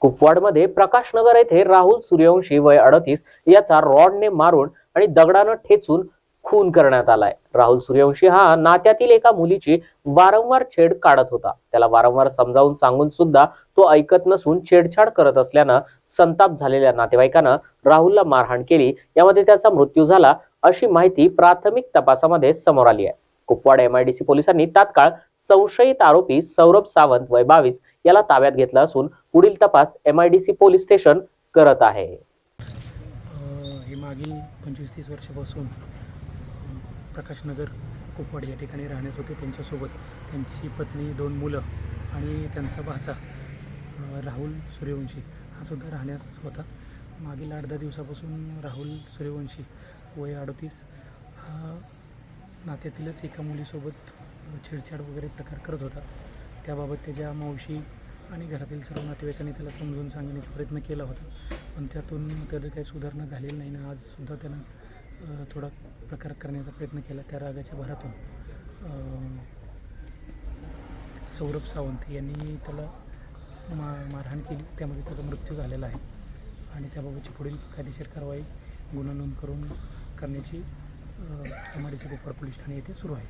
कुपवाडमध्ये प्रकाशनगर येथे राहुल सूर्यवंशी वय अडतीस याचा रॉडने मारून आणि दगडानं ठेचून खून करण्यात आलाय. राहुल सूर्यवंशी हा नात्यातील एका मुलीची वारंवार छेड काढत होता. त्याला वारंवार समजावून सांगून सुद्धा तो ऐकत नसून छेडछाड करत असल्यानं संताप झालेल्या नातेवाईकानं राहुलला मारहाण केली. यामध्ये त्याचा मृत्यू झाला अशी माहिती प्राथमिक तपासामध्ये समोर आली आहे. कुपवाड एमआयडीसी पोलिसांनी तात्काळ संशयित आरोपी सौरभ सावंत वय बावीस याला ताब्यात घेतला असून पुढील तपास एमआयडीसी पोलीस स्टेशन करत आहे. हे मागील पंचवीस तीस वर्षापासून प्रकाशनगर कुपवाड या ठिकाणी राहण्यास होते त्यांच्यासोबत त्यांची पत्नी दोन मुलं आणि त्यांचा भाचा राहुल सूर्यवंशी हा सुद्धा राहण्यास होता. मागील आठ दहा दिवसापासून राहुल सूर्यवंशी वय अडतीस हा नात्यातीलच एका मुलीसोबत छेडछाड वगैरे प्रकार करत होता. त्याबाबत त्याच्या मावशी आणि घरातील सर्व नातेवाईकांनी त्याला समजून सांगण्याचा प्रयत्न केला होता. पण त्यातून त्याचं काही सुधारणा झालेली नाही ना आजसुद्धा त्यानं थोडा प्रकार करण्याचा प्रयत्न केला त्या रागाच्या भरातून. सौरभ सावंत यांनी त्याला मा मारहाण केली. त्यामध्ये त्याचा मृत्यू झालेला आहे. आणि त्याबाबतची पुढील कायदेशीर कारवाई गुन्हा नोंद करून करण्याची कमाडी आय पोलीस ठाणे येथे सुरू आहे